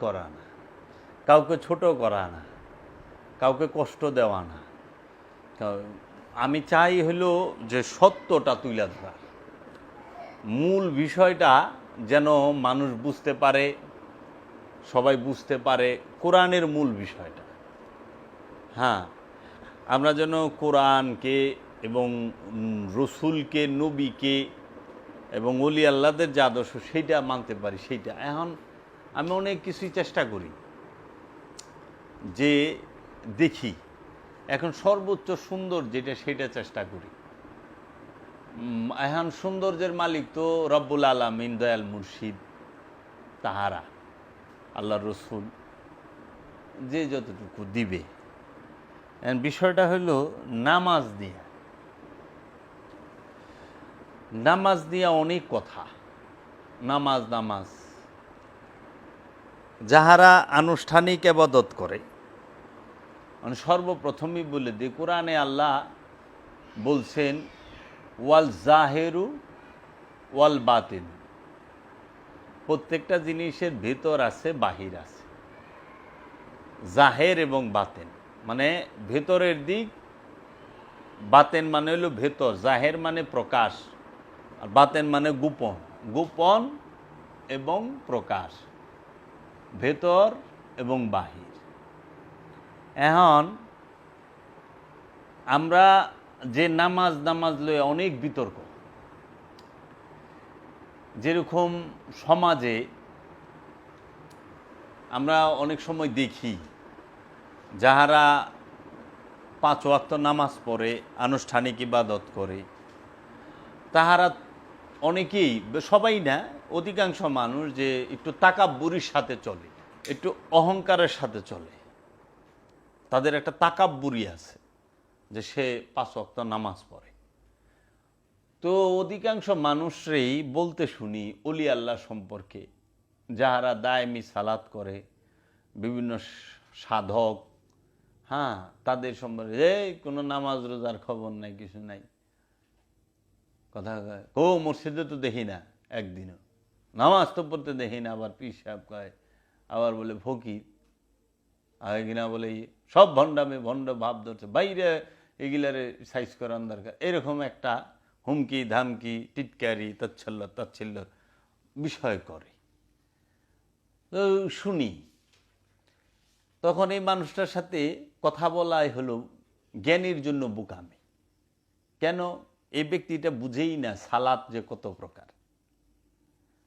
করা না। কাউকে ছোট করা না। কাউকে কষ্ট দেওয়া না। আমি চাই হলো যে সত্যটা তুলে ধরা মূল বিষয়টা যেন মানুষ বুঝতে পারে, সবাই বুঝতে পারে, কোরআনের মূল বিষয়টা। হ্যাঁ আমরা যেন কোরআনকে এবং রসুলকে, নবীকে এবং অলি আল্লাদের যে আদর্শ, সেইটা মানতে পারি, সেইটা। এখন আমি অনেক কিছুই চেষ্টা করি যে দেখি। এখন সর্বোচ্চ সুন্দর যেটা সেটা চেষ্টা করি। এখন সৌন্দর্যের মালিক তো রব্বুল আলমিন, দয়াল মুর্শিদ, তাহারা আল্লাহ রসুল, যে যতটুকু দিবে। বিষয়টা হলো নামাজ দিয়া নামাজ দিয়া অনেক কথা। নামাজ নামাজ। যাহারা আনুষ্ঠানিক আবাদত করে। মানে সর্বপ্রথমই বলে দিই, কোরআনে আল্লাহ বলছেন, ওয়াল জাহেরু ওয়াল বাতিন। প্রত্যেকটা জিনিসের ভেতর আছে, বাহির আছে। জাহের এবং বাতেন। মানে ভেতরের দিক, বাতেন মানে হলো ভেতর, জাহের মানে প্রকাশ, আর বাতেন মানে গোপন। গোপন এবং প্রকাশ। ভেতর এবং বাহির। এখন আমরা যে নামাজ নামাজ লয়ে অনেক বিতর্ক। যেরকম সমাজে আমরা অনেক সময় দেখি, যাহারা পাঁচ ওয়াক্ত নামাজ পড়ে, আনুষ্ঠানিক ইবাদত করে, তাহারা অনেকেই, সবাই না অধিকাংশ মানুষ যে একটু তাকাব্বুরির সাথে চলে, একটু অহংকারের সাথে চলে, তাদের একটা তাকাব্বুরি আছে যে সে পাঁচ ওয়াক্ত নামাজ পড়ে। তো অধিকাংশ মানুষরেই বলতে শুনি অলি আল্লাহ সম্পর্কে যাহারা দায়মি সালাত করে, বিভিন্ন সাধক হ্যাঁ তাদের সম্পর্কে এই কোনো নামাজ রোজার খবর নাই, কিছু নাই। কথা ও মসজিদে তো দেখি না একদিনও। নামাজ তো পড়তে দেখি না, আবার পীর সাহেব কয়, আবার বলে ফকির। আগে কিনা বলে, সব ভণ্ডামে, ভণ্ড ভাব ধরছে। বাইরে এগুলারে সাইজ করার দরকার। এরকম একটা হুমকি, ধামকি, টিটকারি, তচ্ছল্য, তচ্ছিল্য বিষয় করে। তো শুনি, তখন এই মানুষটার সাথে কথা বলাই হলো জ্ঞানীর জন্য বোকামি। কেন? এই ব্যক্তিটা বুঝেই না সালাত যে কত প্রকার।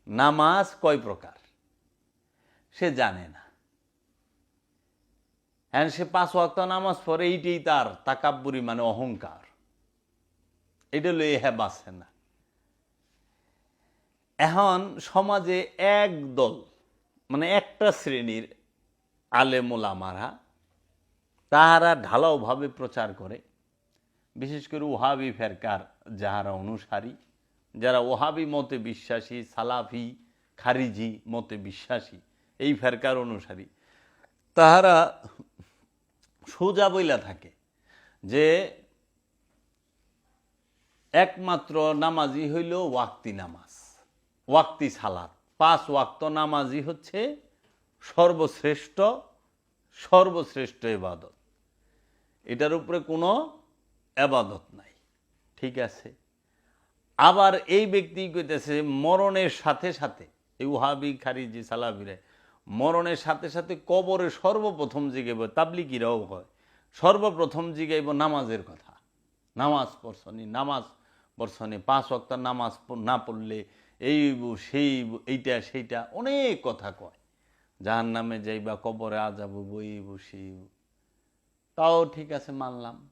নামাজ কয় প্রকার? সে জানে না। হ্যাঁ সে পাঁচ ওয়াক্ত নামাজ পড়ে, এইটাই তার তাকাব্বুরি মানে অহংকার। এটা লয়ে হ্যাঁ বাঁচে না। এখন সমাজে এক দল মানে একটা শ্রেণির আলেমোলামারা তাহারা ঢালাওভাবে প্রচার করে। বিশেষ করে ওহাবি ফেরকার যাহারা অনুসারী যারা ওহাবি মতে বিশ্বাসী, সালাফি, খারিজি মতে বিশ্বাসী, এই ফেরকার অনুসারী, তাহারা সোজা বইলা থাকে যে একমাত্র নামাজি হইল ওয়াক্তি নামাজ, ওয়াক্তি সালাত। পাঁচ ওয়াক্ত নামাজি হচ্ছে সর্বশ্রেষ্ঠ সর্বশ্রেষ্ঠ এবাদত। এটার উপরে কোনো এবাদত নাই। ঠিক আছে? আবার এই ব্যক্তি কইতেছে, মরণের সাথে সাথে, এই উহাবি খারিজি সালাবিরে মরণের সাথে সাথে কবরে সর্বপ্রথম জিগাইব তাবলিকিরাও হয়। সর্বপ্রথম জিগাইব নামাজের কথা। নামাজ পড়ছনি নামাজ পড়ছনি, পাঁচ অক্ত নামাজ না পড়লে এই সেই এইটা, সেইটা, অনেক কথা কয়। যাহার নামে যাইবা, কবরে আজাবো বইব সেই তাও ঠিক আছে, মানলাম।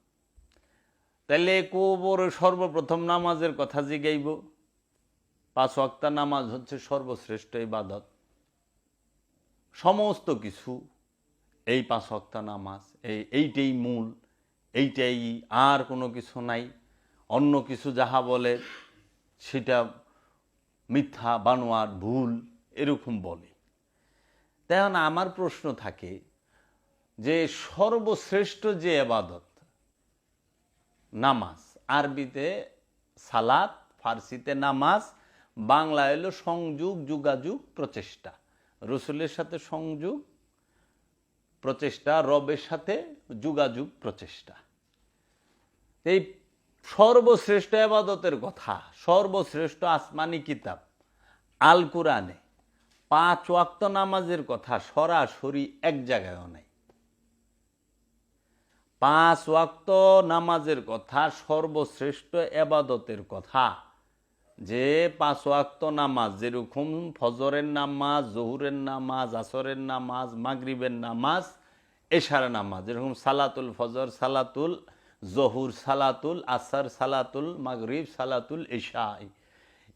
তাহলে কবরে সর্বপ্রথম নামাজের কথা জিগাইব। পাঁচ ওয়াক্তা নামাজ হচ্ছে সর্বশ্রেষ্ঠ ইবাদত। সমস্ত কিছু, এই পাঁচ ওয়াক্তা নামাজ, এই, এইটাই মূল, এইটাই আর কোনো কিছু নাই। অন্য কিছু যাহা বলে, সেটা মিথ্যা, বানোয়ার, ভুল, এরকম বলে। তেমন আমার প্রশ্ন থাকে যে সর্বশ্রেষ্ঠ যে আবাদত নামাজ। আরবিতে সালাত, ফার্সিতে নামাজ, বাংলা এলো সংযোগ, যোগাযোগ, প্রচেষ্টা। রসুলের সাথে সংযোগ, প্রচেষ্টা, রবের সাথে যোগাযোগ, প্রচেষ্টা। এই সর্বশ্রেষ্ঠ আবাদতের কথা, সর্বশ্রেষ্ঠ আসমানি কিতাব আল কুরআনে পাঁচ ওয়াক্ত নামাজের কথা সরাসরি এক জায়গায়ও নাই। পাঁচ ওয়াক্ত নামাজের কথা, সর্বশ্রেষ্ঠ এবাদতের কথা। যে পাঁচ ওয়াক্ত নামাজ, যেরকম ফজরের নামাজ, জহুরের নামাজ, আসরের নামাজ, মাগরিবের নামাজ, এশার নামাজ, যেরকম সালাতুল ফজর, সালাতুল জহুর, সালাতুল আসর, সালাতুল মাগরিব, সালাতুল এশাই।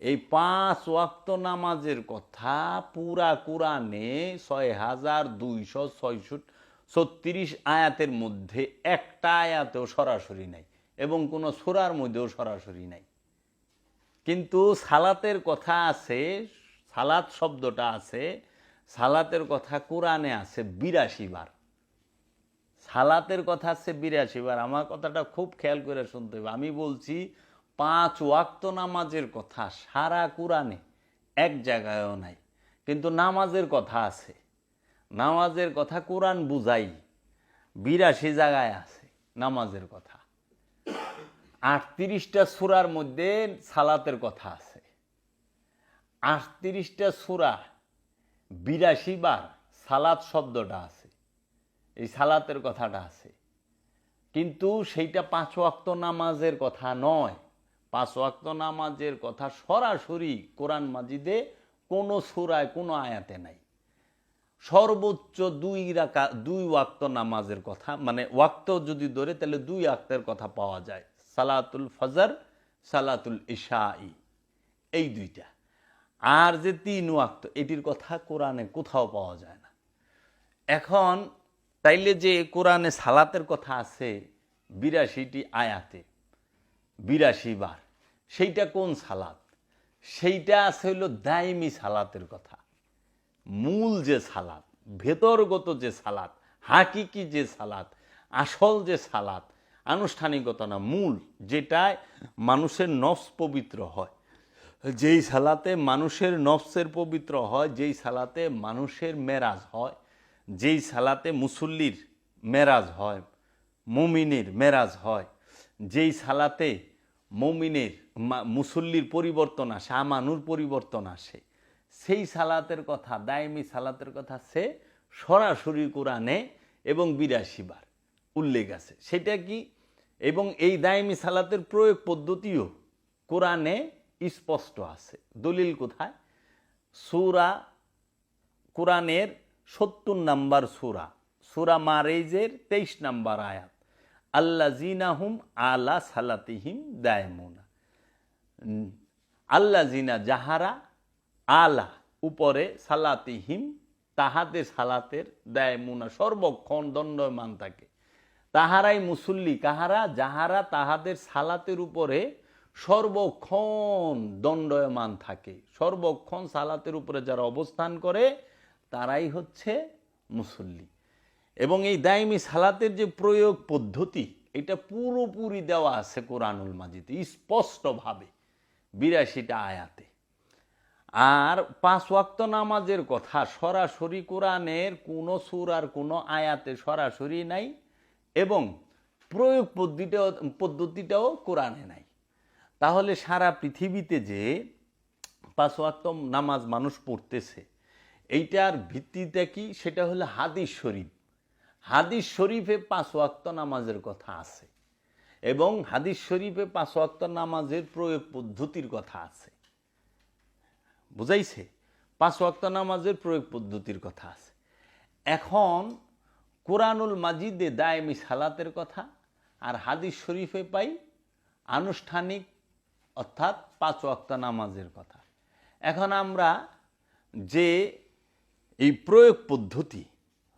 এই পাঁচ ওয়াক্ত নামাজের কথা পুরা কোরআনে ছয় হাজার দুইশো ছয়ষট্টি ছত্রিশ আয়াতের মধ্যে একটা আয়াতেও সরাসরি নাই এবং কোনো সুরার মধ্যেও সরাসরি নাই। কিন্তু সালাতের কথা আছে, সালাত শব্দটা আছে, সালাতের কথা কোরআনে আছে বিরাশি বার। সালাতের কথা আছে বিরাশি বার। আমার কথাটা খুব খেয়াল করে শুনতে হবে। আমি বলছি, পাঁচ ওয়াক্ত নামাজের কথা সারা কোরআনে এক জায়গায়ও নাই, কিন্তু নামাজের কথা আছে। নামাজের কথা কোরআন বুঝাই, বিরাশি জায়গায় আছে নামাজের কথা। আটত্রিশটা সুরার মধ্যে সালাতের কথা আছে। আটত্রিশটা সুরা, বিরাশি বার সালাত শব্দটা আছে, এই সালাতের কথাটা আছে। কিন্তু সেইটা পাঁচ ওয়াক্ত নামাজের কথা নয়। পাঁচ ওয়াক্ত নামাজের কথা সরাসরি কোরআন মাজিদে কোনো সুরায়, কোনো আয়াতে নাই। সর্বোচ্চ দুই রাকা, দুই ওয়াক্ত নামাজের কথা মানে ওয়াক্ত যদি ধরে, তাহলে দুই ওয়াক্তের কথা পাওয়া যায়। সালাতুল ফজর, সালাতুল ইশাই, এই দুইটা। আর যে তিন ওয়াক্ত, এটির কথা কোরআনে কোথাও পাওয়া যায় না। এখন, তাইলে যে কোরআনে সালাতের কথা আছে, বিরাশিটি আয়াতে, বিরাশি বার, সেইটা কোন সালাত? সেইটা আছে হইল দায়মি সালাতের কথা। মূল যে সালাত ভেতরগত যে সালাত হাকিকি যে সালাত আসল যে সালাত আনুষ্ঠানিকতা না, মূল যেটায় মানুষের নফস পবিত্র হয়। যেই সালাতে মানুষের নফসের পবিত্র হয়, যেই সালাতে মানুষের মেরাজ হয়, যেই সালাতে মুসল্লির মেরাজ হয়, মুমিনের মেরাজ হয়, যেই সালাতে মমিনের মুসল্লির পরিবর্তন আসে, আমানুর পরিবর্তন আসে। সেই সালাতের কথা, দায়মি সালাতের কথা সে সরাসরি কোরআনে এবং বিরাশি বার উল্লেখ আছে। সেটা কি? এবং এই দায়মি সালাতের প্রয়োগ পদ্ধতিও কোরআনে স্পষ্ট আছে। দলিল কোথায়? সুরা কোরআনের সত্তর নাম্বার সুরা সুরা মারেজের তেইশ নাম্বার আয়াত। আল্লা জিনাহুম আলা সালাতিহিম দায়মুনা। আল্লা জিনা যাহারা আলা উপরে সালাতিহিম, তাহাদের সালাতের দায়মুনা সর্বক্ষণ দণ্ডমান থাকে। তাহারাই মুসল্লি, কাহারা, যাহারা তাহাদের সালাতের উপরে সর্বক্ষণ দণ্ডয়মান থাকে। সর্বক্ষণ সালাতের উপরে যারা অবস্থান করে, তারাই হচ্ছে মুসল্লি। এবং এই দায়মি সালাতের যে প্রয়োগ পদ্ধতি, এটা পুরোপুরি দেওয়া আছে কোরআনুল মাজিদে, স্পষ্টভাবে, বিরাশিটা আয়াতে। আর পাঁচ ওয়াক্ত নামাজের কথা, সরাসরি কোরআনের কোনো সুর আর কোনো আয়াতে সরাসরি নাই এবং প্রয়োগ পদ্ধতিটাও পদ্ধতিটাও কোরআনে নাই। তাহলে সারা পৃথিবীতে যে পাঁচ ওয়াক্ত নামাজ মানুষ পড়তেছে, এইটার ভিত্তিতে কি? সেটা হলো হাদিস শরীফ। হাদিস শরীফে পাঁচ ওয়াক্ত নামাজের কথা আছে এবং হাদিস শরীফে পাঁচ ওয়াক্ত নামাজের প্রয়োগ পদ্ধতির কথা আছে। বুঝাইছে, পাঁচ ওয়াক্ত নামাজের প্রয়োগ পদ্ধতির কথা আছে। এখন কোরআনুল মাজিদে দায়মি সালাতের কথা আর হাদিস শরীফে পাই আনুষ্ঠানিক, অর্থাৎ পাঁচ ওয়াক্ত নামাজের কথা। এখন আমরা যে এই প্রয়োগ পদ্ধতি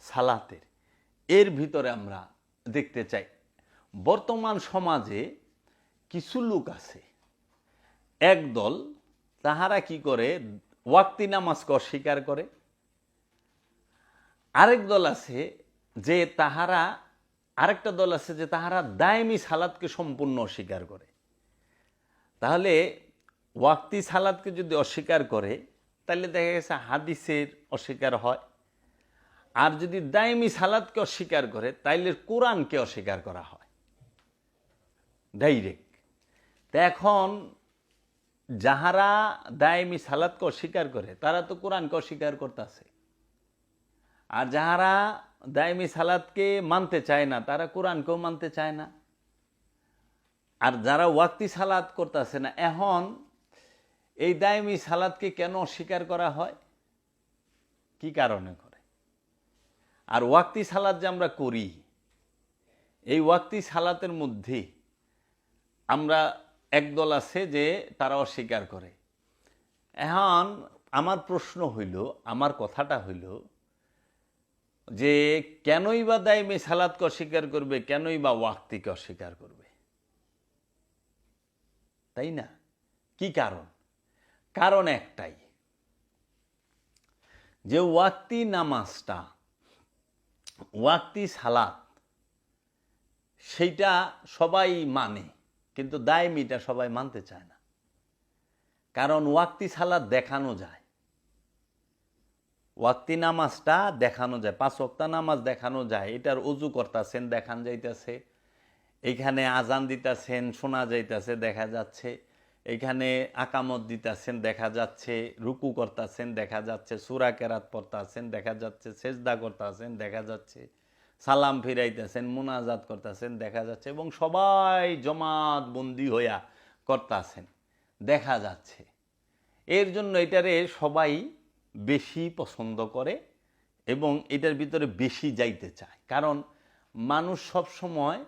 সালাতের, এর ভিতরে আমরা দেখতে চাই। বর্তমান সমাজে কিছু লোক আছে, একদল তাহারা কি করে? ওয়াক্তি নামাজকে অস্বীকার করে। আরেক দল আছে যে তাহারা, আরেকটা দল আছে যে তাহারা দায়মি সালাদকে সম্পূর্ণ অস্বীকার করে। তাহলে ওয়াক্তি সালাদকে যদি অস্বীকার করে, তাহলে দেখা গেছে হাদিসের অস্বীকার হয়। আর যদি দায়মি সালাদকে অস্বীকার করে, তাইলে কোরআনকে অস্বীকার করা হয়। ডাইরেক্ট। এখন যাহারা দায়মি সালাদকে অস্বীকার করে, তারা তো কোরআনকে অস্বীকার করতেছে। আর যাহারা দায়মি সালাদকে মানতে চায় না, তারা কোরআনকেও মানতে চায় না। আর যারা ওয়াক্তি সালাদ করতেছে না, এখন এই দায়মি সালাদকে কেন অস্বীকার করা হয়? কি কারণে করে? আর ওয়াক্তি সালাদ যে আমরা করি, এই ওয়াক্তি সালাতের মধ্যে আমরা একদল আছে যে তারা অস্বীকার করে। এখন আমার প্রশ্ন হইল, আমার কথাটা হইল যে কেনই বা দায়মে সালাদকে অস্বীকার করবে, কেনই বা ওয়াক্তিকে অস্বীকার করবে? তাই না? কি কারণ? কারণ একটাই, যে ওয়াক্তি নামাজটা, ওয়াক্তি সালাত, সেইটা সবাই মানে। কিন্তু দায়মিটা সবাই মানতে চায় না। কারণ ওয়াক্তি সালাদ দেখানো যায়। ওয়াক্তি নামাজটা দেখানো যায়, পাঁচ ওয়াক্তা নামাজ দেখানো যায়, এটার অজু করতেছেন, দেখান যাইতেছে। এইখানে আজান দিতেছেন, শোনা যাইতেছে, দেখা যাচ্ছে। এখানে আকামত দিতেছেন, দেখা যাচ্ছে। রুকু করতেছেন, দেখা যাচ্ছে। সুরা কেরাত পড়তেছেন, দেখা যাচ্ছে। সেজদা করতেছেন, দেখা যাচ্ছে। সালাম ফিরাইতেছেন, মোনাজাত করতেছেন, দেখা যাচ্ছে, এবং সবাই জমাত বন্দি হইয়া করতেছেন। দেখা যাচ্ছে। এর জন্য এটারে সবাই বেশি পছন্দ করে এবং এটার ভিতরে বেশি যাইতে চায়। কারণ মানুষ সব সময়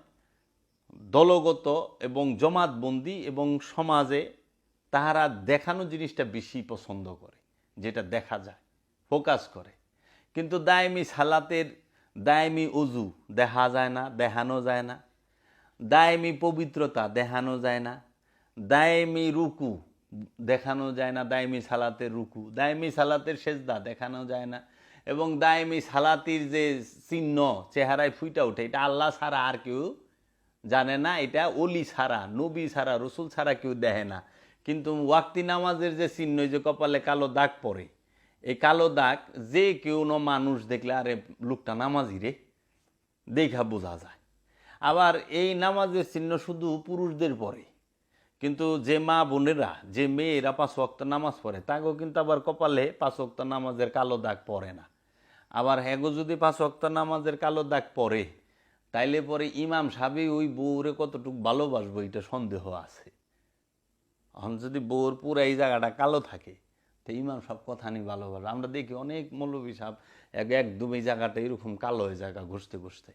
দলগত এবং জমাতবন্দি এবং সমাজে তাহারা দেখানো জিনিসটা বেশি পছন্দ করে, যেটা দেখা যায়, ফোকাস করে। কিন্তু দায়মি সালাতের দায়মি অজু দেখা যায় না, দেখানো যায় না। দায়মি পবিত্রতা, দেখানো যায় না। দায়মি রুকু, দেখানো যায় না। দায়মি সালাতের রুকু দায়মি সালাতের সেজদা, দেখানো যায় না। এবং দায়মি সালাতির যে চিহ্ন, চেহারায় ফুইটা ওঠে, এটা আল্লাহ ছাড়া আর কেউ জানে না। এটা অলি ছাড়া, নবী ছাড়া, রসুল ছাড়া কেউ দেখে না। কিন্তু ওয়াক্তি নামাজের যে চিহ্ন যে কপালে কালো দাগ পড়ে এই কালো দাগ, যে কেউ ন মানুষ দেখলে, আরে লোকটা নামাজি রে, দেখা বোঝা যায়। আবার এই নামাজের চিহ্ন শুধু পুরুষদের পরে। কিন্তু যে মা বোনেরা, যে মেয়েরা পাঁচ ওয়াক্ত নামাজ পড়ে তাকেও কিন্তু আবার কপালে পাঁচ ওয়াক্ত নামাজের কালো দাগ পড়ে না। আবার হ্যাগো যদি পাঁচ ওয়াক্ত নামাজের কালো দাগ পড়ে, তাইলে পরে ইমাম সাহেব ওই বউরে কতটুকু ভালোবাসবো, এটা সন্দেহ আছে। এখন যদি বউর পুরো এই জায়গাটা কালো থাকে তো ইমাম সব কথা নিয়ে ভালো ভালো আমরা দেখি অনেক মৌলবী সাহেব এক এক এই জায়গাটা এরকম কালো হয়ে জায়গা ঘুষতে ঘুষতে।